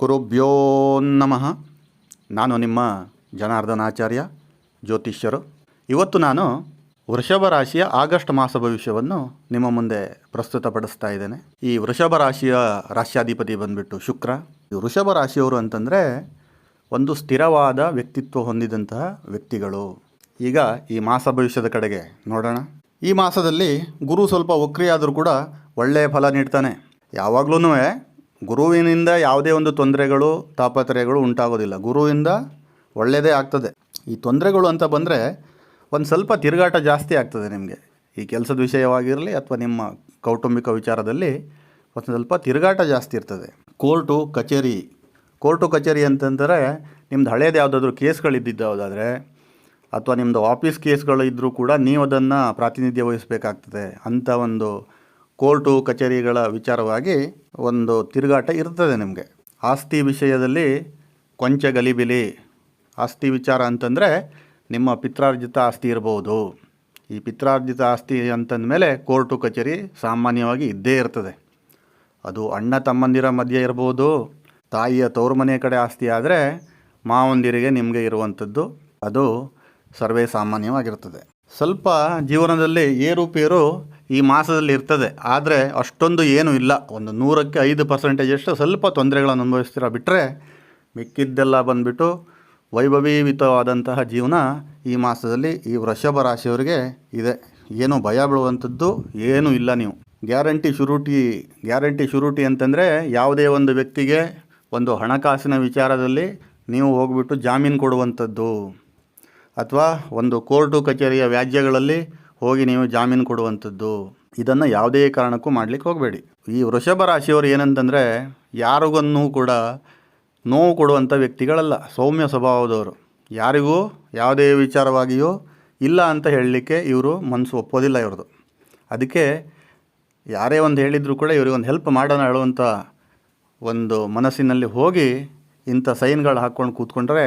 ಗುರುಭ್ಯೋ ನಮಃ. ನಾನು ನಿಮ್ಮ ಜನಾರ್ದನಾಚಾರ್ಯ ಜ್ಯೋತಿಷ್ಯರು. ಇವತ್ತು ನಾನು ವೃಷಭ ರಾಶಿಯ ಆಗಸ್ಟ್ ಮಾಸ ಭವಿಷ್ಯವನ್ನು ನಿಮ್ಮ ಮುಂದೆ ಪ್ರಸ್ತುತಪಡಿಸ್ತಾ ಇದ್ದೇನೆ. ಈ ವೃಷಭ ರಾಶಿಯ ರಾಶ್ಯಾಧಿಪತಿ ಬಂದ್ಬಿಟ್ಟು ಶುಕ್ರ. ವೃಷಭ ರಾಶಿಯವರು ಅಂತಂದರೆ ಒಂದು ಸ್ಥಿರವಾದ ವ್ಯಕ್ತಿತ್ವ ಹೊಂದಿದಂತಹ ವ್ಯಕ್ತಿಗಳು. ಈಗ ಈ ಮಾಸ ಭವಿಷ್ಯದ ಕಡೆಗೆ ನೋಡೋಣ. ಈ ಮಾಸದಲ್ಲಿ ಗುರು ಸ್ವಲ್ಪ ವಕ್ರಿಯಾದರೂ ಕೂಡ ಒಳ್ಳೆಯ ಫಲ ನೀಡ್ತಾನೆ. ಯಾವಾಗಲೂ ಗುರುವಿನಿಂದ ಯಾವುದೇ ಒಂದು ತೊಂದರೆಗಳು, ತಾಪತ್ರಯಗಳು ಉಂಟಾಗೋದಿಲ್ಲ. ಗುರುವಿಂದ ಒಳ್ಳೆಯದೇ ಆಗ್ತದೆ. ಈ ತೊಂದರೆಗಳು ಅಂತ ಬಂದರೆ ಒಂದು ಸ್ವಲ್ಪ ತಿರುಗಾಟ ಜಾಸ್ತಿ ಆಗ್ತದೆ ನಿಮಗೆ. ಈ ಕೆಲಸದ ವಿಷಯವಾಗಿರಲಿ ಅಥವಾ ನಿಮ್ಮ ಕೌಟುಂಬಿಕ ವಿಚಾರದಲ್ಲಿ ಒಂದು ಸ್ವಲ್ಪ ತಿರುಗಾಟ ಜಾಸ್ತಿ ಇರ್ತದೆ. ಕೋರ್ಟು, ಕಚೇರಿ. ಕೋರ್ಟು, ಕಚೇರಿ ಅಂತಂದರೆ ನಿಮ್ದು ಹಳೇದು ಯಾವುದಾದ್ರೂ ಕೇಸ್ಗಳಿದ್ದಿದ್ದಾವುದಾದರೆ ಅಥವಾ ನಿಮ್ಮದು ಆಫೀಸ್ ಕೇಸ್ಗಳು ಇದ್ದರೂ ಕೂಡ ನೀವು ಅದನ್ನು ಪ್ರಾತಿನಿಧ್ಯ ವಹಿಸಬೇಕಾಗ್ತದೆ ಅಂಥ ಒಂದು ಕೋರ್ಟು ಕಚೇರಿಗಳ ವಿಚಾರವಾಗಿ ಒಂದು ತಿರುಗಾಟ ಇರ್ತದೆ ನಿಮಗೆ. ಆಸ್ತಿ ವಿಷಯದಲ್ಲಿ ಕೊಂಚ ಗಲಿಬಿಲಿ. ಆಸ್ತಿ ವಿಚಾರ ಅಂತಂದರೆ ನಿಮ್ಮ ಪಿತ್ರಾರ್ಜಿತ ಆಸ್ತಿ ಇರ್ಬೋದು. ಈ ಪಿತ್ರಾರ್ಜಿತ ಆಸ್ತಿ ಅಂತಂದ ಮೇಲೆ ಕೋರ್ಟು ಕಚೇರಿ ಸಾಮಾನ್ಯವಾಗಿ ಇದ್ದೇ ಇರ್ತದೆ. ಅದು ಅಣ್ಣ ತಮ್ಮಂದಿರ ಮಧ್ಯೆ ಇರ್ಬೋದು, ತಾಯಿಯ ತವ್ರ ಮನೆ ಕಡೆ ಆಸ್ತಿ ಆದರೆ ಮಾವಂದಿರಿಗೆ ನಿಮಗೆ ಇರುವಂಥದ್ದು ಅದು ಸರ್ವೇ ಸಾಮಾನ್ಯವಾಗಿರ್ತದೆ. ಸ್ವಲ್ಪ ಜೀವನದಲ್ಲಿ ಏರುಪೇರು ಈ ಮಾಸದಲ್ಲಿ ಇರ್ತದೆ. ಆದರೆ ಅಷ್ಟೊಂದು ಏನೂ ಇಲ್ಲ. ಒಂದು ನೂರಕ್ಕೆ ಐದು ಪರ್ಸೆಂಟೇಜಷ್ಟು ಸ್ವಲ್ಪ ತೊಂದರೆಗಳನ್ನು ಅನುಭವಿಸ್ತೀರ ಬಿಟ್ಟರೆ ಮಿಕ್ಕಿದ್ದೆಲ್ಲ ಬಂದುಬಿಟ್ಟು ವೈಭವೀವಿತವಾದಂತಹ ಜೀವನ ಈ ಮಾಸದಲ್ಲಿ ಈ ವೃಷಭ ರಾಶಿಯವರಿಗೆ ಇದೆ. ಏನು ಭಯ ಬೀಳುವಂಥದ್ದು ಏನೂ ಇಲ್ಲ ನೀವು. ಗ್ಯಾರಂಟಿ ಶುರುಟಿ ಗ್ಯಾರಂಟಿ ಶುರುಟಿ ಅಂತಂದರೆ ಯಾವುದೇ ಒಂದು ವ್ಯಕ್ತಿಗೆ ಒಂದು ಹಣಕಾಸಿನ ವಿಚಾರದಲ್ಲಿ ನೀವು ಹೋಗ್ಬಿಟ್ಟು ಜಾಮೀನು ಕೊಡುವಂಥದ್ದು. ಅಥವಾ ಒಂದು ಕೋರ್ಟು ಕಚೇರಿಯ ವ್ಯಾಜ್ಯಗಳಲ್ಲಿ ಹೋಗಿ ನೀವು ಜಾಮೀನು ಕೊಡುವಂಥದ್ದು, ಇದನ್ನು ಯಾವುದೇ ಕಾರಣಕ್ಕೂ ಮಾಡಲಿಕ್ಕೆ ಹೋಗಬೇಡಿ. ಈ ವೃಷಭ ರಾಶಿಯವರು ಏನಂತಂದರೆ ಯಾರಿಗನ್ನೂ ಕೂಡ ನೋವು ಕೊಡುವಂಥ ವ್ಯಕ್ತಿಗಳಲ್ಲ, ಸೌಮ್ಯ ಸ್ವಭಾವದವರು. ಯಾರಿಗೂ ಯಾವುದೇ ವಿಚಾರವಾಗಿಯೂ ಇಲ್ಲ ಅಂತ ಹೇಳಲಿಕ್ಕೆ ಇವರು ಮನಸ್ಸು ಒಪ್ಪೋದಿಲ್ಲ ಇವ್ರದ್ದು. ಅದಕ್ಕೆ ಯಾರೇ ಒಂದು ಹೇಳಿದರೂ ಕೂಡ ಇವ್ರಿಗೆ ಒಂದು ಹೆಲ್ಪ್ ಮಾಡೋಣ ಹೇಳುವಂಥ ಒಂದು ಮನಸ್ಸಿನಲ್ಲಿ ಹೋಗಿ ಇಂಥ ಸೈನ್ಗಳು ಹಾಕ್ಕೊಂಡು ಕೂತ್ಕೊಂಡ್ರೆ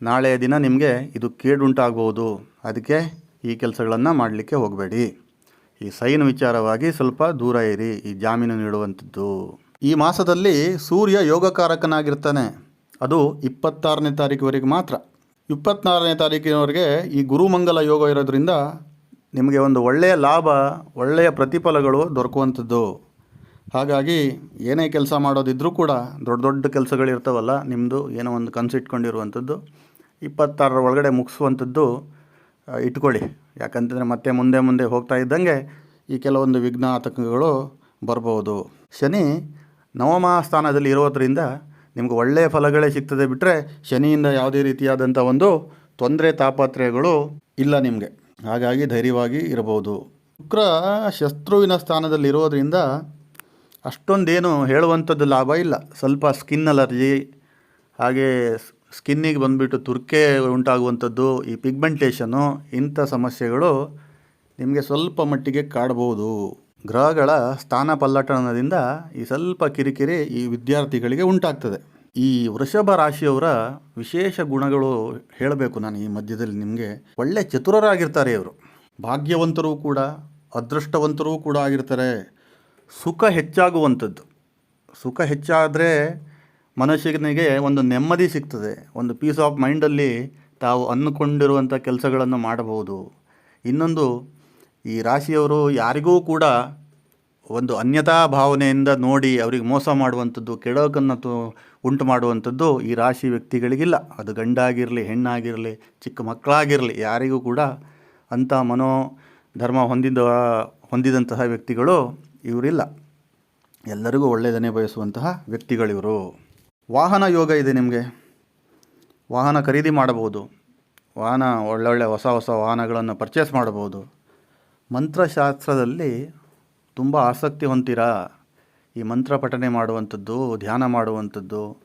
ನಾಳೆಯ ದಿನ ನಿಮಗೆ ಇದು ಕೇಡುಂಟಾಗಬಹುದು ಅದಕ್ಕೆ ಈ ಕೆಲಸಗಳನ್ನು ಮಾಡಲಿಕ್ಕೆ ಹೋಗಬೇಡಿ. ಈ ಸೈನ್ ವಿಚಾರವಾಗಿ ಸ್ವಲ್ಪ ದೂರ ಇರಿ, ಈ ಜಾಮೀನು ನೀಡುವಂಥದ್ದು. ಈ ಮಾಸದಲ್ಲಿ ಸೂರ್ಯ ಯೋಗಕಾರಕನಾಗಿರ್ತಾನೆ. ಅದು ಇಪ್ಪತ್ತಾರನೇ ತಾರೀಕುವರೆಗೆ ಮಾತ್ರ. ಇಪ್ಪತ್ತ್ನಾರನೇ ತಾರೀಕಿನವರೆಗೆ ಈ ಗುರುಮಂಗಲ ಯೋಗ ಇರೋದ್ರಿಂದ ನಿಮಗೆ ಒಂದು ಒಳ್ಳೆಯ ಲಾಭ, ಒಳ್ಳೆಯ ಪ್ರತಿಫಲಗಳು ದೊರಕುವಂಥದ್ದು. ಹಾಗಾಗಿ ಏನೇ ಕೆಲಸ ಮಾಡೋದಿದ್ರೂ ಕೂಡ ದೊಡ್ಡ ದೊಡ್ಡ ಕೆಲಸಗಳಿರ್ತಾವಲ್ಲ ನಿಮ್ಮದು ಏನೋ ಒಂದು ಕನ್ಸಿಟ್ಕೊಂಡಿರುವಂಥದ್ದು, ಇಪ್ಪತ್ತಾರರ ಒಳಗಡೆ ಮುಗಿಸುವಂಥದ್ದು ಇಟ್ಕೊಳ್ಳಿ. ಯಾಕಂತಂದರೆ ಮತ್ತೆ ಮುಂದೆ ಮುಂದೆ ಹೋಗ್ತಾ ಇದ್ದಂಗೆ ಈ ಕೆಲವೊಂದು ವಿಘ್ನ ಆತಂಕಗಳು ಬರ್ಬೋದು. ಶನಿ ನವಮ ಸ್ಥಾನದಲ್ಲಿ ಇರೋದ್ರಿಂದ ನಿಮ್ಗೆ ಒಳ್ಳೆಯ ಫಲಗಳೇ ಸಿಗ್ತದೆ ಬಿಟ್ಟರೆ ಶನಿಯಿಂದ ಯಾವುದೇ ರೀತಿಯಾದಂಥ ಒಂದು ತೊಂದರೆ ತಾಪತ್ರಯಗಳು ಇಲ್ಲ ನಿಮಗೆ. ಹಾಗಾಗಿ ಧೈರ್ಯವಾಗಿ ಇರಬಹುದು. ಶುಕ್ರ ಶತ್ರುವಿನ ಸ್ಥಾನದಲ್ಲಿ ಇರೋದರಿಂದ ಅಷ್ಟೊಂದೇನು ಹೇಳುವಂಥದ್ದು ಲಾಭ ಇಲ್ಲ. ಸ್ವಲ್ಪ ಸ್ಕಿನ್ ಅಲರ್ಜಿ ಹಾಗೆ ಸ್ಕಿನ್ನಿಗೆ ಬಂದುಬಿಟ್ಟು ತುರ್ಕೆ ಉಂಟಾಗುವಂಥದ್ದು ಈ ಪಿಗ್ಮೆಂಟೇಷನು, ಇಂಥ ಸಮಸ್ಯೆಗಳು ನಿಮಗೆ ಸ್ವಲ್ಪ ಮಟ್ಟಿಗೆ ಕಾಡಬಹುದು ಗ್ರಹಗಳ ಸ್ಥಾನ ಪಲ್ಲಟನದಿಂದ ಈ ಸ್ವಲ್ಪ ಕಿರಿಕಿರಿ ಈ ವಿದ್ಯಾರ್ಥಿಗಳಿಗೆ ಉಂಟಾಗ್ತದೆ. ಈ ವೃಷಭ ರಾಶಿಯವರ ವಿಶೇಷ ಗುಣಗಳು ಹೇಳಬೇಕು ನಾನು ಈ ಮಧ್ಯದಲ್ಲಿ ನಿಮಗೆ. ಒಳ್ಳೆ ಚತುರರಾಗಿರ್ತಾರೆ ಇವರು. ಭಾಗ್ಯವಂತರೂ ಕೂಡ, ಅದೃಷ್ಟವಂತರೂ ಕೂಡ ಆಗಿರ್ತಾರೆ. ಸುಖ ಹೆಚ್ಚಾಗುವಂಥದ್ದು. ಸುಖ ಹೆಚ್ಚಾದರೆ ಮನುಷ್ಯನಿಗೆ ಒಂದು ನೆಮ್ಮದಿ ಸಿಗ್ತದೆ. ಒಂದು ಪೀಸ್ ಆಫ್ ಮೈಂಡಲ್ಲಿ ತಾವು ಅಂದುಕೊಂಡಿರುವಂಥ ಕೆಲಸಗಳನ್ನು ಮಾಡಬಹುದು. ಇನ್ನೊಂದು, ಈ ರಾಶಿಯವರು ಯಾರಿಗೂ ಕೂಡ ಒಂದು ಅನ್ಯತಾ ಭಾವನೆಯಿಂದ ನೋಡಿ ಅವರಿಗೆ ಮೋಸ ಮಾಡುವಂಥದ್ದು ಕೆಡೋಕನ್ನು ತು, ಉಂಟು ಮಾಡುವಂಥದ್ದು ಈ ರಾಶಿ ವ್ಯಕ್ತಿಗಳಿಗಿಲ್ಲ. ಅದು ಗಂಡಾಗಿರಲಿ, ಹೆಣ್ಣಾಗಿರಲಿ, ಚಿಕ್ಕ ಮಕ್ಕಳಾಗಿರಲಿ, ಯಾರಿಗೂ ಕೂಡ ಅಂಥ ಮನೋ ಧರ್ಮ ಹೊಂದಿದ, ಹೊಂದಿದಂತಹ ವ್ಯಕ್ತಿಗಳು ಇವರಿಲ್ಲ. ಎಲ್ಲರಿಗೂ ಒಳ್ಳೆಯದನ್ನೇ ಬಯಸುವಂತಹ ವ್ಯಕ್ತಿಗಳಿವರು. ವಾಹನ ಯೋಗ ಇದೆ ನಿಮಗೆ? ವಾಹನ ಖರೀದಿ ಮಾಡಬಹುದು. ವಾಹನ, ಒಳ್ಳೊಳ್ಳೆ ಹೊಸ ಹೊಸ ವಾಹನಗಳನ್ನು ಪರ್ಚೇಸ್ ಮಾಡಬಹುದು. ಮಂತ್ರಶಾಸ್ತ್ರದಲ್ಲಿ ತುಂಬ ಆಸಕ್ತಿ ಹೊಂತೀರಾ ಈ ಮಂತ್ರ ಪಠನೆ ಮಾಡುವಂಥದ್ದು, ಧ್ಯಾನ ಮಾಡುವಂಥದ್ದು,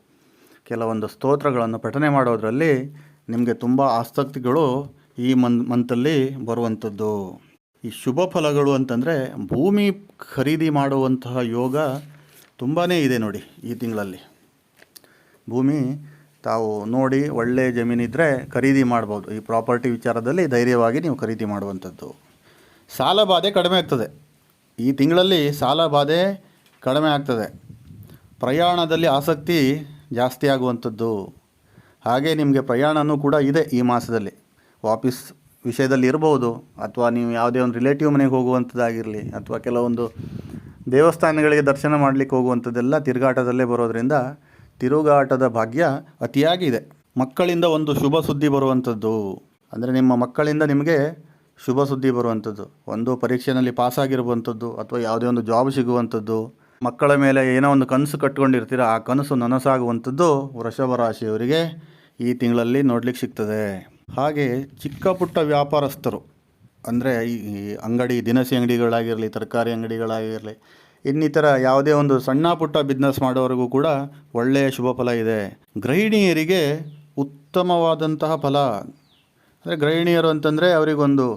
ಕೆಲವೊಂದು ಸ್ತೋತ್ರಗಳನ್ನು ಪಠನೆ ಮಾಡೋದರಲ್ಲಿ ನಿಮಗೆ ತುಂಬ ಆಸಕ್ತಿಗಳು ಈ ಮನ್ ಮಂತಲ್ಲಿ ಬರುವಂಥದ್ದು. ಈ ಶುಭ ಫಲಗಳು ಅಂತಂದರೆ ಭೂಮಿ ಖರೀದಿ ಮಾಡುವಂತಹ ಯೋಗ ತುಂಬಾ ಇದೆ ನೋಡಿ ಈ ತಿಂಗಳಲ್ಲಿ. ಭೂಮಿ ತಾವು ನೋಡಿ ಒಳ್ಳೆಯ ಜಮೀನಿದ್ದರೆ ಖರೀದಿ ಮಾಡ್ಬೋದು. ಈ ಪ್ರಾಪರ್ಟಿ ವಿಚಾರದಲ್ಲಿ ಧೈರ್ಯವಾಗಿ ನೀವು ಖರೀದಿ ಮಾಡುವಂಥದ್ದು. ಸಾಲ ಬಾಧೆ ಕಡಿಮೆ ಆಗ್ತದೆ. ಈ ತಿಂಗಳಲ್ಲಿ ಸಾಲ ಬಾಧೆ ಕಡಿಮೆ ಆಗ್ತದೆ. ಪ್ರಯಾಣದಲ್ಲಿ ಆಸಕ್ತಿ ಜಾಸ್ತಿ ಆಗುವಂಥದ್ದು. ಹಾಗೆ ನಿಮಗೆ ಪ್ರಯಾಣವೂ ಕೂಡ ಇದೆ ಈ ಮಾಸದಲ್ಲಿ. ವಾಪಸ್ ವಿಷಯದಲ್ಲಿ ಇರ್ಬೋದು. ಅಥವಾ ನೀವು ಯಾವುದೇ ಒಂದು ರಿಲೇಟಿವ್ ಮನೆಗೆ ಹೋಗುವಂಥದ್ದಾಗಿರಲಿ, ಅಥವಾ ಕೆಲವೊಂದು ದೇವಸ್ಥಾನಗಳಿಗೆ ದರ್ಶನ ಮಾಡಲಿಕ್ಕೆ ಹೋಗುವಂಥದ್ದೆಲ್ಲ ತಿರುಗಾಟದಲ್ಲೇ ಬರೋದರಿಂದ ತಿರುಗಾಟದ ಭಾಗ್ಯ ಅತಿಯಾಗಿದೆ. ಮಕ್ಕಳಿಂದ ಒಂದು ಶುಭ ಸುದ್ದಿ ಬರುವಂಥದ್ದು. ಅಂದರೆ ನಿಮ್ಮ ಮಕ್ಕಳಿಂದ ನಿಮಗೆ ಶುಭ ಸುದ್ದಿ ಬರುವಂಥದ್ದು. ಒಂದು ಪರೀಕ್ಷೆಯಲ್ಲಿ ಪಾಸ್ ಆಗಿರುವಂಥದ್ದು ಅಥವಾ ಯಾವುದೇ ಒಂದು ಜಾಬ್ ಸಿಗುವಂಥದ್ದು. ಮಕ್ಕಳ ಮೇಲೆ ಏನೋ ಒಂದು ಕನಸು ಕಟ್ಕೊಂಡಿರ್ತೀರ, ಆ ಕನಸು ನನಸಾಗುವಂಥದ್ದು ವೃಷಭ ರಾಶಿಯವರಿಗೆ ಈ ತಿಂಗಳಲ್ಲಿ ನೋಡ್ಲಿಕ್ಕೆ ಸಿಗ್ತದೆ. ಹಾಗೆ ಚಿಕ್ಕ ಪುಟ್ಟ ವ್ಯಾಪಾರಸ್ಥರು, ಅಂದರೆ ಈ ಅಂಗಡಿ ದಿನಸಿ ಅಂಗಡಿಗಳಾಗಿರಲಿ, ತರಕಾರಿ ಅಂಗಡಿಗಳಾಗಿರಲಿ ಇನ್ನಿತರ ಯಾವುದೇ ಒಂದು ಸಣ್ಣ ಪುಟ್ಟ ಬಿಸ್ನೆಸ್ ಮಾಡೋರಿಗೂ ಕೂಡ ಒಳ್ಳೆಯ ಶುಭ ಫಲ ಇದೆ. ಗೃಹಿಣಿಯರಿಗೆ ಉತ್ತಮವಾದಂತಹ ಫಲ. ಅಂದರೆ ಗೃಹಿಣಿಯರು ಅಂತಂದರೆ ಅವರಿಗೊಂದು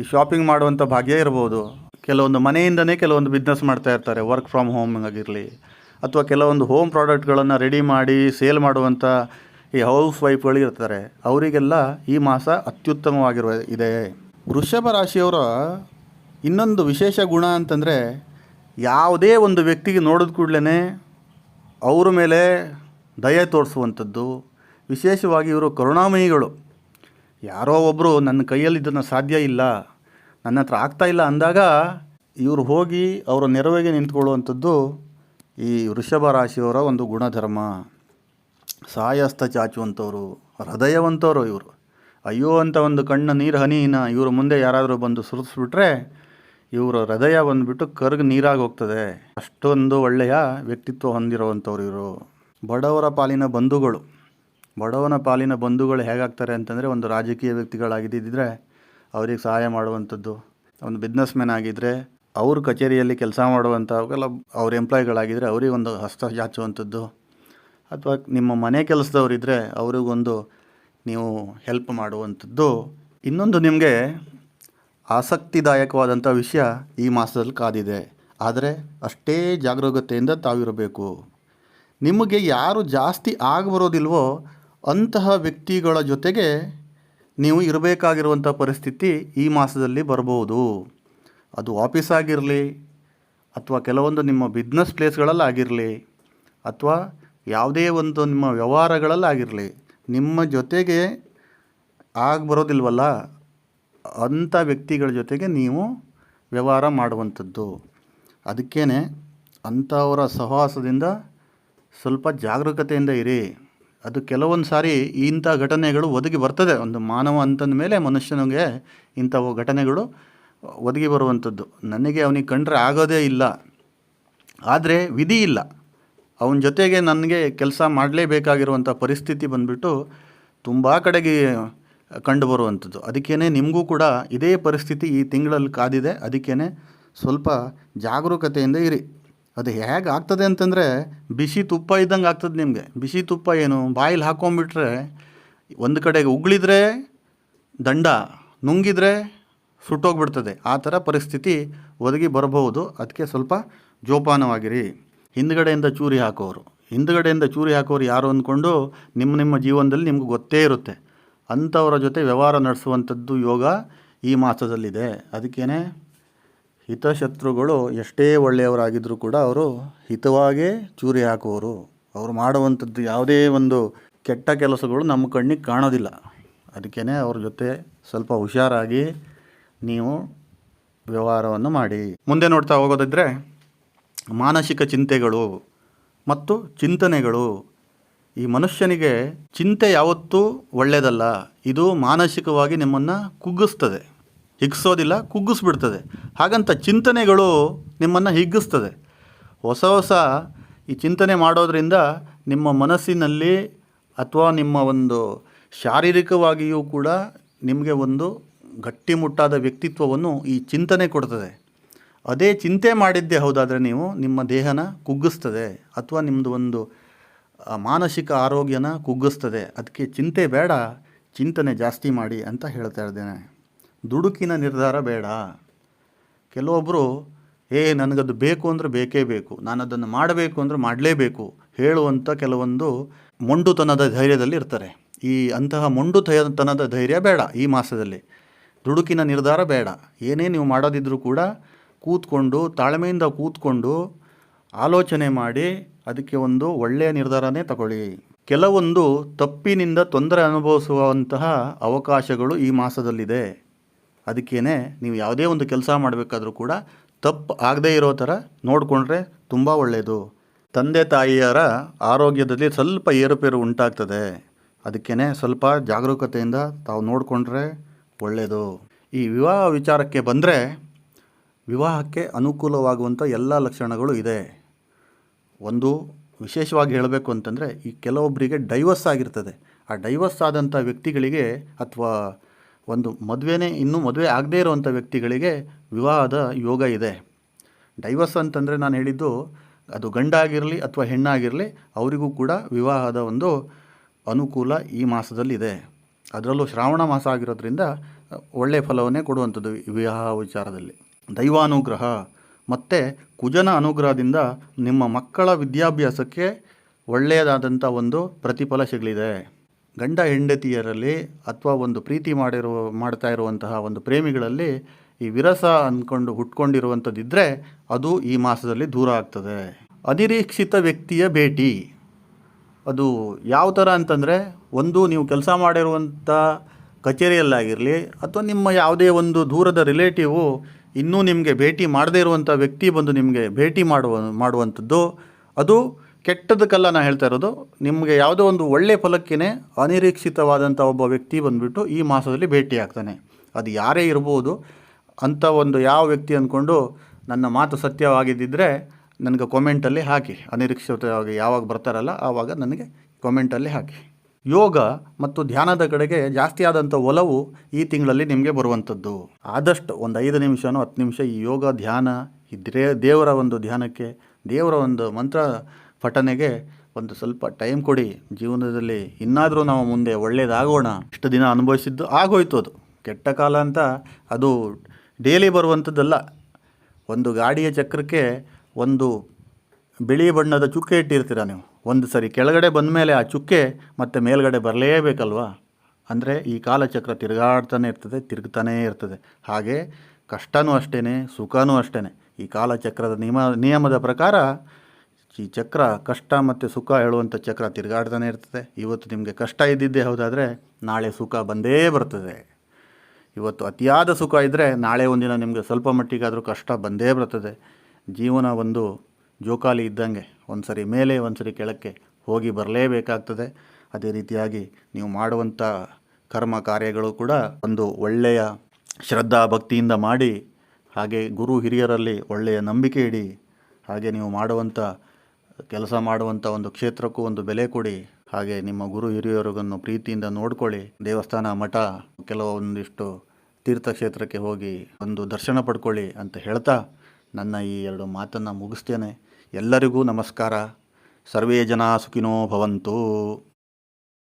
ಈ ಶಾಪಿಂಗ್ ಮಾಡುವಂಥ ಭಾಗ್ಯ ಇರ್ಬೋದು. ಕೆಲವೊಂದು ಮನೆಯಿಂದನೇ ಕೆಲವೊಂದು ಬಿಸ್ನೆಸ್ ಮಾಡ್ತಾ ಇರ್ತಾರೆ ವರ್ಕ್ ಫ್ರಮ್ ಹೋಮ್ ಆಗಿರಲಿ, ಅಥವಾ ಕೆಲವೊಂದು ಹೋಮ್ ಪ್ರಾಡಕ್ಟ್ಗಳನ್ನು ರೆಡಿ ಮಾಡಿ ಸೇಲ್ ಮಾಡುವಂಥ ಈ ಹೌಸ್ ವೈಫ್ಗಳು ಇರ್ತಾರೆ. ಅವರಿಗೆಲ್ಲ ಈ ಮಾಸ ಅತ್ಯುತ್ತಮವಾಗಿರುವ ಇದೆ. ವೃಷಭ ರಾಶಿಯವರ ಇನ್ನೊಂದು ವಿಶೇಷ ಗುಣ ಅಂತಂದರೆ ಯಾವುದೇ ಒಂದು ವ್ಯಕ್ತಿಗೆ ನೋಡಿದ ಕೂಡಲೇ ಅವರ ಮೇಲೆ ದಯೆ ತೋರಿಸುವಂಥದ್ದು. ವಿಶೇಷವಾಗಿ ಇವರು ಕರುಣಾಮಯಿಗಳು. ಯಾರೋ ಒಬ್ಬರು ನನ್ನ ಕೈಯಲ್ಲಿ ಇದನ್ನು ಸಾಧ್ಯ ಇಲ್ಲ, ನನ್ನ ಹತ್ರ ಆಗ್ತಾ ಇಲ್ಲ ಅಂದಾಗ ಇವರು ಹೋಗಿ ಅವರ ನೆರವಿಗೆ ನಿಂತ್ಕೊಳ್ಳುವಂಥದ್ದು ಈ ವೃಷಭ ರಾಶಿಯವರ ಒಂದು ಗುಣಧರ್ಮ. ಸಾಯಸ್ತ ಚಾಚುವಂಥವ್ರು, ಹೃದಯವಂತವರು ಇವರು. ಅಯ್ಯೋ ಅಂತ ಒಂದು ಕಣ್ಣ, ನೀರು ಹನಿನ ಇವರು ಮುಂದೆ ಯಾರಾದರೂ ಬಂದು ಸುರಿಸ್ಬಿಟ್ರೆ ಇವರ ಹೃದಯ ಬಂದ್ಬಿಟ್ಟು ಕರ್ಗ್ ನೀರಾಗಿ ಹೋಗ್ತದೆ. ಅಷ್ಟೊಂದು ಒಳ್ಳೆಯ ವ್ಯಕ್ತಿತ್ವ ಹೊಂದಿರುವಂಥವ್ರು ಇವರು. ಬಡವರ ಪಾಲಿನ ಬಂಧುಗಳು. ಬಡವನ ಪಾಲಿನ ಬಂಧುಗಳು ಹೇಗಾಗ್ತಾರೆ ಅಂತಂದರೆ ಒಂದು ರಾಜಕೀಯ ವ್ಯಕ್ತಿಗಳಾಗಿದ್ದಿದ್ರೆ ಅವ್ರಿಗೆ ಸಹಾಯ ಮಾಡುವಂಥದ್ದು. ಒಂದು ಬಿಸ್ನೆಸ್ ಮ್ಯಾನ್ ಆಗಿದ್ದರೆ ಅವ್ರ ಕಚೇರಿಯಲ್ಲಿ ಕೆಲಸ ಮಾಡುವಂಥ ಅವ್ರ ಎಂಪ್ಲಾಯ್ಗಳಾಗಿದ್ದರೆ ಅವರಿಗೆ ಒಂದು ಹಸ್ತ ಚಾಚುವಂಥದ್ದು. ಅಥವಾ ನಿಮ್ಮ ಮನೆ ಕೆಲಸದವರಿದ್ದರೆ ಅವ್ರಿಗೊಂದು ನೀವು ಹೆಲ್ಪ್ ಮಾಡುವಂಥದ್ದು. ಇನ್ನೊಂದು ನಿಮಗೆ ಆಸಕ್ತಿದಾಯಕವಾದಂಥ ವಿಷಯ ಈ ಮಾಸದಲ್ಲಿ ಕಾದಿದೆ. ಆದರೆ ಅಷ್ಟೇ ಜಾಗರೂಕತೆಯಿಂದ ತಾವಿರಬೇಕು. ನಿಮಗೆ ಯಾರು ಜಾಸ್ತಿ ಆಗಬರೋದಿಲ್ವೋ ಅಂತಹ ವ್ಯಕ್ತಿಗಳ ಜೊತೆಗೆ ನೀವು ಇರಬೇಕಾಗಿರುವಂಥ ಪರಿಸ್ಥಿತಿ ಈ ಮಾಸದಲ್ಲಿ ಬರಬಹುದು. ಅದು ಆಫೀಸ್ ಆಗಿರಲಿ, ಅಥವಾ ಕೆಲವೊಂದು ನಿಮ್ಮ ಬಿಸ್ನೆಸ್ ಪ್ಲೇಸ್ಗಳಲ್ಲಾಗಿರಲಿ ಅಥವಾ ಯಾವುದೇ ಒಂದು ನಿಮ್ಮ ವ್ಯವಹಾರಗಳಲ್ಲಾಗಿರಲಿ ನಿಮ್ಮ ಜೊತೆಗೆ ಆಗಿ ಬರೋದಿಲ್ವಲ್ಲ ಅಂಥ ವ್ಯಕ್ತಿಗಳ ಜೊತೆಗೆ ನೀವು ವ್ಯವಹಾರ ಮಾಡುವಂಥದ್ದು. ಅದಕ್ಕೇ ಅಂಥವರ ಸಹವಾಸದಿಂದ ಸ್ವಲ್ಪ ಜಾಗರೂಕತೆಯಿಂದ ಇರಿ. ಅದು ಕೆಲವೊಂದು ಸಾರಿ ಇಂಥ ಘಟನೆಗಳು ಒದಗಿ ಬರ್ತದೆ. ಒಂದು ಮಾನವ ಅಂತಂದ ಮೇಲೆ ಮನುಷ್ಯನಿಗೆ ಇಂಥವು ಘಟನೆಗಳು ಒದಗಿ ಬರುವಂಥದ್ದು. ನನಗೆ ಅವನಿಗೆ ಕಂಡ್ರೆ ಆಗೋದೇ ಇಲ್ಲ. ಆದರೆ ವಿಧಿ ಇಲ್ಲ. ಅವನ ಜೊತೆಗೆ ನನಗೆ ಕೆಲಸ ಮಾಡಲೇಬೇಕಾಗಿರುವಂಥ ಪರಿಸ್ಥಿತಿ ಬಂದುಬಿಟ್ಟು ತುಂಬ ಕಡೆಗೆ ಕಂಡು ಬರುವಂಥದ್ದು ಅದಕ್ಕೇ ನಿಮಗೂ ಕೂಡ ಇದೇ ಪರಿಸ್ಥಿತಿ ಈ ತಿಂಗಳಲ್ಲಿ ಕಾದಿದೆ. ಅದಕ್ಕೇ ಸ್ವಲ್ಪ ಜಾಗರೂಕತೆಯಿಂದ ಇರಿ. ಅದು ಹೇಗೆ ಆಗ್ತದೆ ಅಂತಂದರೆ ಬಿಸಿ ತುಪ್ಪ ಇದ್ದಂಗೆ ಆಗ್ತದೆ ನಿಮಗೆ. ಬಿಸಿ ತುಪ್ಪ ಏನು? ಬಾಯಿಲಿ ಹಾಕ್ಕೊಂಬಿಟ್ರೆ ಒಂದು ಕಡೆಗೆ ಉಗುಳಿದ್ರೆ ದಂಡ, ನುಂಗಿದರೆ ಸುಟ್ಟೋಗ್ಬಿಡ್ತದೆ. ಆ ಥರ ಪರಿಸ್ಥಿತಿ ಒದಗಿ ಬರಬಹುದು. ಅದಕ್ಕೆ ಸ್ವಲ್ಪ ಜೋಪಾನವಾಗಿರಿ. ಹಿಂದ್ಗಡೆಯಿಂದ ಚೂರಿ ಹಾಕೋರು. ಹಿಂದ್ಗಡೆಯಿಂದ ಚೂರಿ ಹಾಕೋರು ಯಾರು ಅಂದ್ಕೊಂಡು ನಿಮ್ಮ ನಿಮ್ಮ ಜೀವನದಲ್ಲಿ ನಿಮ್ಗೆ ಗೊತ್ತೇ ಇರುತ್ತೆ. ಅಂಥವರ ಜೊತೆ ವ್ಯವಹಾರ ನಡೆಸುವಂಥದ್ದು ಯೋಗ ಈ ಮಾಸದಲ್ಲಿದೆ. ಅದಕ್ಕೇ ಹಿತಶತ್ರುಗಳು ಎಷ್ಟೇ ಒಳ್ಳೆಯವರಾಗಿದ್ದರೂ ಕೂಡ ಅವರು ಹಿತವಾಗೇ ಚೂರಿ ಹಾಕುವವರು ಅವರು ಮಾಡುವಂಥದ್ದು ಯಾವುದೇ ಒಂದು ಕೆಟ್ಟ ಕೆಲಸಗಳು ನಮ್ಮ ಕಣ್ಣಿಗೆ ಕಾಣೋದಿಲ್ಲ. ಅದಕ್ಕೇ ಅವ್ರ ಜೊತೆ ಸ್ವಲ್ಪ ಹುಷಾರಾಗಿ ನೀವು ವ್ಯವಹಾರವನ್ನು ಮಾಡಿ. ಮುಂದೆ ನೋಡ್ತಾ ಹೋಗೋದಿದ್ರೆ ಮಾನಸಿಕ ಚಿಂತೆಗಳು ಮತ್ತು ಚಿಂತನೆಗಳು. ಈ ಮನುಷ್ಯನಿಗೆ ಚಿಂತೆ ಯಾವತ್ತೂ ಒಳ್ಳೆಯದಲ್ಲ. ಇದು ಮಾನಸಿಕವಾಗಿ ನಿಮ್ಮನ್ನು ಕುಗ್ಗಿಸ್ತದೆ. ಹಿಗ್ಸೋದಿಲ್ಲ, ಕುಗ್ಗಿಸ್ಬಿಡ್ತದೆ. ಹಾಗಂತ ಚಿಂತನೆಗಳು ನಿಮ್ಮನ್ನು ಹಿಗ್ಗಿಸ್ತದೆ. ಹೊಸ ಹೊಸ ಈ ಚಿಂತನೆ ಮಾಡೋದರಿಂದ ನಿಮ್ಮ ಮನಸ್ಸಿನಲ್ಲಿ ಅಥವಾ ನಿಮ್ಮ ಒಂದು ಶಾರೀರಿಕವಾಗಿಯೂ ಕೂಡ ನಿಮಗೆ ಒಂದು ಗಟ್ಟಿಮುಟ್ಟಾದ ವ್ಯಕ್ತಿತ್ವವನ್ನು ಈ ಚಿಂತನೆ ಕೊಡ್ತದೆ. ಅದೇ ಚಿಂತೆ ಮಾಡಿದ್ದೆ ಹೌದಾದರೆ ನೀವು ನಿಮ್ಮ ದೇಹನ ಕುಗ್ಗಿಸ್ತದೆ. ಅಥವಾ ನಿಮ್ಮದು ಒಂದು ಮಾನಸಿಕ ಆರೋಗ್ಯನ ಕುಗ್ಗಿಸ್ತದೆ. ಅದಕ್ಕೆ ಚಿಂತೆ ಬೇಡ, ಚಿಂತನೆ ಜಾಸ್ತಿ ಮಾಡಿ ಅಂತ ಹೇಳ್ತಾ ಇದ್ದೇನೆ. ದುಡುಕಿನ ನಿರ್ಧಾರ ಬೇಡ. ಕೆಲವೊಬ್ಬರು ಏ, ನನಗದು ಬೇಕು ಅಂದರೆ ಬೇಕೇ ಬೇಕು ನಾನು ಅದನ್ನು ಮಾಡಬೇಕು ಅಂದರೆ ಮಾಡಲೇಬೇಕು ಹೇಳುವಂಥ ಕೆಲವೊಂದು ಮೊಂಡುತನದ ಧೈರ್ಯದಲ್ಲಿ ಇರ್ತಾರೆ. ಈ ಅಂತಹ ಮೊಂಡುತನದ ಧೈರ್ಯ ಬೇಡ ಈ ಮಾಸದಲ್ಲಿ. ದುಡುಕಿನ ನಿರ್ಧಾರ ಬೇಡ. ಏನೇ ನೀವು ಮಾಡೋದಿದ್ರೂ ಕೂಡ ಕೂತ್ಕೊಂಡು, ತಾಳ್ಮೆಯಿಂದ ಕೂತ್ಕೊಂಡು ಆಲೋಚನೆ ಮಾಡಿ ಅದಕ್ಕೆ ಒಂದು ಒಳ್ಳೆಯ ನಿರ್ಧಾರನೇ ತಗೊಳ್ಳಿ. ಕೆಲವೊಂದು ತಪ್ಪಿನಿಂದ ತೊಂದರೆ ಅನುಭವಿಸುವಂತಹ ಅವಕಾಶಗಳು ಈ ಮಾಸದಲ್ಲಿದೆ. ಅದಕ್ಕೇ ನೀವು ಯಾವುದೇ ಒಂದು ಕೆಲಸ ಮಾಡಬೇಕಾದ್ರೂ ಕೂಡ ತಪ್ಪು ಆಗದೇ ಇರೋ ಥರ ನೋಡಿಕೊಂಡ್ರೆ ತುಂಬ ಒಳ್ಳೆಯದು ತಂದೆ ತಾಯಿಯರ ಆರೋಗ್ಯದಲ್ಲಿ ಸ್ವಲ್ಪ ಏರುಪೇರು ಉಂಟಾಗ್ತದೆ. ಅದಕ್ಕೇ ಸ್ವಲ್ಪ ಜಾಗರೂಕತೆಯಿಂದ ತಾವು ನೋಡಿಕೊಂಡ್ರೆ ಒಳ್ಳೆಯದು ಈ ವಿವಾಹ ವಿಚಾರಕ್ಕೆ ಬಂದರೆ ವಿವಾಹಕ್ಕೆ ಅನುಕೂಲವಾಗುವಂಥ ಎಲ್ಲ ಲಕ್ಷಣಗಳು ಇದೆ. ಒಂದು, ವಿಶೇಷವಾಗಿ ಹೇಳಬೇಕು ಅಂತಂದರೆ ಈ ಕೆಲವೊಬ್ಬರಿಗೆ ಡೈವರ್ಸ್ ಆಗಿರ್ತದೆ. ಆ ಡೈವರ್ಸ್ ಆದಂಥ ವ್ಯಕ್ತಿಗಳಿಗೆ ಅಥವಾ ಒಂದು ಮದುವೆನೇ, ಇನ್ನೂ ಮದುವೆ ಆಗದೇ ಇರುವಂಥ ವ್ಯಕ್ತಿಗಳಿಗೆ ವಿವಾಹದ ಯೋಗ ಇದೆ. ಡೈವರ್ಸ್ ಅಂತಂದರೆ ನಾನು ಹೇಳಿದ್ದು ಅದು ಗಂಡಾಗಿರಲಿ ಅಥವಾ ಹೆಣ್ಣಾಗಿರಲಿ, ಅವರಿಗೂ ಕೂಡ ವಿವಾಹದ ಒಂದು ಅನುಕೂಲ ಈ ಮಾಸದಲ್ಲಿದೆ ಅದರಲ್ಲೂ ಶ್ರಾವಣ ಮಾಸ ಆಗಿರೋದ್ರಿಂದ ಒಳ್ಳೆಯ ಫಲವನ್ನೇ ಕೊಡುವಂಥದ್ದು ವಿವಾಹ ವಿಚಾರದಲ್ಲಿ. ದೈವಾನುಗ್ರಹ, ಮತ್ತು ಕುಜನ ಅನುಗ್ರಹದಿಂದ ನಿಮ್ಮ ಮಕ್ಕಳ ವಿದ್ಯಾಭ್ಯಾಸಕ್ಕೆ ಒಳ್ಳೆಯದಾದಂಥ ಒಂದು ಪ್ರತಿಫಲ ಸಿಗಲಿದೆ. ಗಂಡ ಹೆಂಡತಿಯರಲ್ಲಿ ಅಥವಾ ಒಂದು ಪ್ರೀತಿ ಮಾಡಿರುವ ಮಾಡ್ತಾ ಇರುವಂತಹ ಒಂದು ಪ್ರೇಮಿಗಳಲ್ಲಿ ಈ ವಿರಸ ಅಂದ್ಕೊಂಡು ಹುಟ್ಕೊಂಡಿರುವಂಥದ್ದಿದ್ದರೆ ಅದು ಈ ಮಾಸದಲ್ಲಿ ದೂರ ಆಗ್ತದೆ. ಅನಿರೀಕ್ಷಿತ ವ್ಯಕ್ತಿಯ ಭೇಟಿ. ಅದು ಯಾವ ಥರ ಅಂತಂದರೆ ಒಂದು ನೀವು ಕೆಲಸ ಮಾಡಿರುವಂಥ ಕಚೇರಿಯಲ್ಲಾಗಿರಲಿ ಅಥವಾ ನಿಮ್ಮ ಯಾವುದೇ ಒಂದು ದೂರದ ರಿಲೇಟಿವು ಇನ್ನೂ ನಿಮಗೆ ಭೇಟಿ ಮಾಡದೇ ಇರುವಂಥ ವ್ಯಕ್ತಿ ಬಂದು ನಿಮಗೆ ಭೇಟಿ ಮಾಡುವ, ಮಾಡುವಂಥದ್ದು. ಅದು ಕೆಟ್ಟದಕ್ಕೆಲ್ಲ ನಾನು ಹೇಳ್ತಾ ಇರೋದು. ನಿಮಗೆ ಯಾವುದೋ ಒಂದು ಒಳ್ಳೆಯ ಫಲಕ್ಕೇ ಅನಿರೀಕ್ಷಿತವಾದಂಥ ಒಬ್ಬ ವ್ಯಕ್ತಿ ಬಂದುಬಿಟ್ಟು ಈ ಮಾಸದಲ್ಲಿ ಭೇಟಿ ಆಗ್ತಾನೆ. ಅದು ಯಾರೇ ಇರ್ಬೋದು ಅಂಥ ಒಂದು ಯಾವ ವ್ಯಕ್ತಿ ಅಂದ್ಕೊಂಡು ನನ್ನ ಮಾತು ಸತ್ಯವಾಗಿದ್ದಿದ್ದರೆ ನನಗೆ ಕಾಮೆಂಟಲ್ಲಿ ಹಾಕಿ. ಅನಿರೀಕ್ಷಿತವಾಗಿ ಯಾವಾಗ ಬರ್ತಾರಲ್ಲ, ಆವಾಗ ನನಗೆ ಕಾಮೆಂಟಲ್ಲಿ ಹಾಕಿ. ಯೋಗ ಮತ್ತು ಧ್ಯಾನದ ಕಡೆಗೆ ಜಾಸ್ತಿ ಆದಂಥ ಒಲವು ಈ ತಿಂಗಳಲ್ಲಿ ನಿಮಗೆ ಬರುವಂಥದ್ದು. ಆದಷ್ಟು ಒಂದು ಐದು ನಿಮಿಷನೋ ಹತ್ತು ನಿಮಿಷ ಈ ಯೋಗ, ಧ್ಯಾನ ಇದ್ರೆ ದೇವರ ಒಂದು ಧ್ಯಾನಕ್ಕೆ, ದೇವರ ಒಂದು ಮಂತ್ರ ಪಠನೆಗೆ ಒಂದು ಸ್ವಲ್ಪ ಟೈಮ್ ಕೊಡಿ. ಜೀವನದಲ್ಲಿ ಇನ್ನಾದರೂ ನಾವು ಮುಂದೆ ಒಳ್ಳೆಯದಾಗೋಣ ಇಷ್ಟು ದಿನ ಅನುಭವಿಸಿದ್ದು ಆಗೋಯ್ತು ಅದು. ಕೆಟ್ಟ ಕಾಲ ಅಂತ ಅದು ಡೈಲಿ ಬರುವಂಥದ್ದಲ್ಲ. ಒಂದು ಗಾಡಿಯ ಚಕ್ರಕ್ಕೆ ಒಂದು ಬಿಳಿ ಬಣ್ಣದ ಚುಕ್ಕೆ ಇಟ್ಟಿರ್ತೀರ ನೀವು. ಒಂದು ಸರಿ ಕೆಳಗಡೆ ಬಂದ ಮೇಲೆ ಆ ಚುಕ್ಕೆ ಮತ್ತೆ ಮೇಲ್ಗಡೆ ಬರಲೇಬೇಕಲ್ವಾ? ಅಂದರೆ ಈ ಕಾಲಚಕ್ರ ತಿರುಗಾಡ್ತಾನೆ ಇರ್ತದೆ, ತಿರುಗ್ತಾನೇ ಇರ್ತದೆ. ಹಾಗೆ ಕಷ್ಟನೂ ಅಷ್ಟೇ ಸುಖನೂ ಅಷ್ಟೇ ಈ ಕಾಲಚಕ್ರದ ನಿಯಮ ನಿಯಮದ ಪ್ರಕಾರ ಈ ಚಕ್ರ ಕಷ್ಟ ಮತ್ತು ಸುಖ ಹೇಳುವಂಥ ಚಕ್ರ ತಿರುಗಾಡ್ತಾನೆ ಇರ್ತದೆ. ಇವತ್ತು ನಿಮಗೆ ಕಷ್ಟ ಇದ್ದಿದ್ದೇ ಹೌದಾದರೆ ನಾಳೆ ಸುಖ ಬಂದೇ ಬರ್ತದೆ. ಇವತ್ತು ಅತಿಯಾದ ಸುಖ ಇದ್ದರೆ ನಾಳೆ ಒಂದಿನ ನಿಮಗೆ ಸ್ವಲ್ಪ ಮಟ್ಟಿಗಾದರೂ ಕಷ್ಟ ಬಂದೇ ಬರ್ತದೆ. ಜೀವನ ಒಂದು ಜೋಕಾಲಿ ಇದ್ದಂಗೆ ಒಂದು ಸರಿ ಮೇಲೆ ಒಂದು ಸರಿ ಕೆಳಕ್ಕೆ ಹೋಗಿ ಬರಲೇಬೇಕಾಗ್ತದೆ. ಅದೇ ರೀತಿಯಾಗಿ ನೀವು ಮಾಡುವಂಥ ಕರ್ಮ ಕಾರ್ಯಗಳು ಕೂಡ ಒಂದು ಒಳ್ಳೆಯ ಶ್ರದ್ಧಾ ಭಕ್ತಿಯಿಂದ ಮಾಡಿ, ಹಾಗೆ ಗುರು ಹಿರಿಯರಲ್ಲಿ ಒಳ್ಳೆಯ ನಂಬಿಕೆ ಇಡಿ, ಹಾಗೆ ನೀವು ಮಾಡುವಂಥ ಕೆಲಸ ಮಾಡುವಂಥ ಒಂದು ಕ್ಷೇತ್ರಕ್ಕೂ ಒಂದು ಬೆಲೆ ಕೊಡಿ, ಹಾಗೆ ನಿಮ್ಮ ಗುರು ಹಿರಿಯರಿಗನ್ನು ಪ್ರೀತಿಯಿಂದ ನೋಡ್ಕೊಳ್ಳಿ. ದೇವಸ್ಥಾನ ಮಠ ಕೆಲವೊಂದಿಷ್ಟು ತೀರ್ಥಕ್ಷೇತ್ರಕ್ಕೆ ಹೋಗಿ ಒಂದು ದರ್ಶನ ಪಡ್ಕೊಳ್ಳಿ ಅಂತ ಹೇಳ್ತಾ ನನ್ನ ಈ ಎರಡು ಮಾತನ್ನು ಮುಗಿಸ್ತೇನೆ. ಎಲ್ಲರಿಗೂ ನಮಸ್ಕಾರ. ಸರ್ವೇ ಜನ ಸುಖಿನೋ ಭವಂತು.